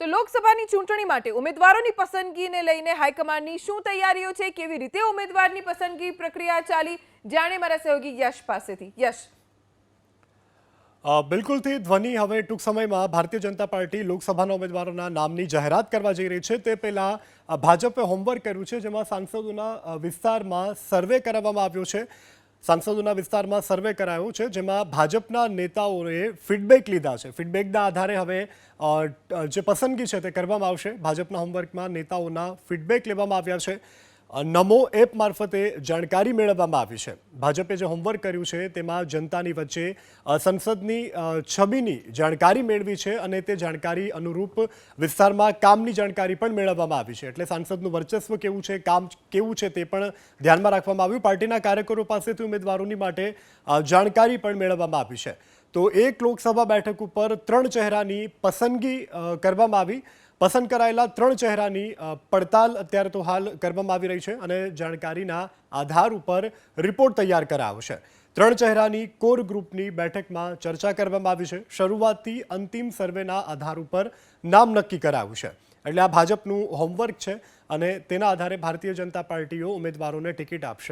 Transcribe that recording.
તો લોકસભાની ચૂંટણી માટે ઉમેદવારોની પસંદગીને લઈને હાઈકમાન્ડની શું તૈયારીઓ છે? કેવી રીતે ઉમેદવારની પસંદગી પ્રક્રિયા ચાલી? જાણે મારા સહયોગી યશ પાસેથી. યશ. બિલકુલથી ધ્વનિ હવે ટૂંક સમયમાં ભારતીય જનતા પાર્ટી લોકસભાના ઉમેદવારોના નામની જાહેરાત કરવા જઈ રહી છે. તે પહેલાં ભાજપે હોમવર્ક કર્યું છે, જેમાં સાંસદોના વિસ્તારમાં સર્વે કરાવવામાં આવ્યો છે. સાંસદોના વિસ્તારમાં સર્વે કરાયો છે, જેમાં ભાજપના નેતાઓએ ફીડબેક લીધા છે. ફીડબેકના આધારે હવે જે પસંદગી છે તે કરવામાં આવશે. ભાજપના હોમવર્કમાં નેતાઓના ફીડબેક લેવામાં આવ્યા છે. નમો એપ મારફતે જાણકારી મેળવવામાં આવી છે. ભાજપે જે હોમવર્ક કર્યું છે, તેમાં જનતાની વચ્ચે સંસદની છબીની જાણકારી મેળવી છે અને તે જાણકારી અનુરૂપ વિસ્તારમાં કામની જાણકારી પણ મેળવવામાં આવી છે. એટલે સાંસદનું વર્ચસ્વ કેવું છે, કામ કેવું છે તે પણ ધ્યાનમાં રાખવામાં આવ્યું. પાર્ટીના કાર્યકરો પાસેથી ઉમેદવારોની માટે જાણકારી પણ મેળવવામાં આવી છે. તો એક લોકસભા બેઠક ઉપર ત્રણ ચહેરાની પસંદગી કરવામાં આવી. પસંદ કરાયેલા ત્રણ ચહેરાની પડતાલ અત્યારે તો હાલ કરવામાં આવી રહી છે અને જાણકારીના આધાર ઉપર રિપોર્ટ તૈયાર કરાયો છે ત્રણ ચહેરાની કોર ગ્રુપની બેઠકમાં ચર્ચા કરવામાં આવી છે. શરૂઆતથી અંતિમ સર્વેના આધાર ઉપર નામ નક્કી કરાયું છે. એટલે આ ભાજપનું હોમવર્ક છે અને તેના આધારે ભારતીય જનતા પાર્ટીઓ ઉમેદવારોને ટિકિટ આપશે.